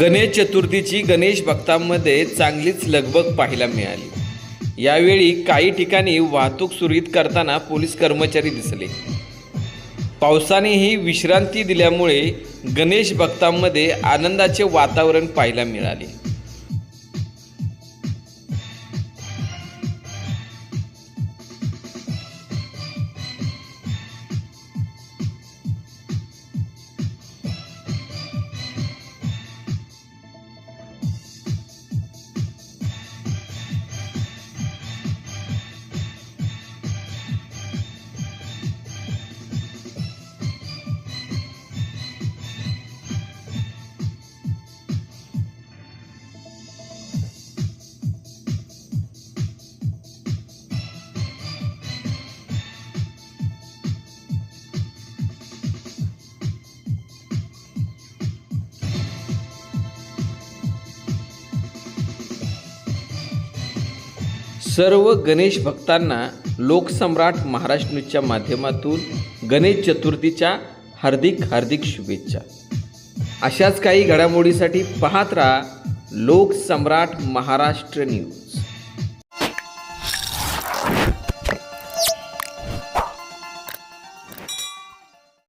गणेश चतुर्थीची गणेश भक्तांमध्ये चांगलीच लगबग पाहायला मिळाली. यावेळी काही ठिकाणी वाहतूक सुरळीत करताना पोलीस कर्मचारी दिसले. पावसानेही विश्रांती दिल्यामुळे गणेश भक्तांमध्ये आनंदाचे वातावरण पाहायला मिळाले. सर्व गणेश भक्तांना लोकसम्राट महाराष्ट्र न्यूजच्या माध्यमातून गणेश चतुर्थीच्या हार्दिक हार्दिक शुभेच्छा. अशाच काही घडामोडीसाठी पाहत राहा लोकसम्राट महाराष्ट्र न्यूज.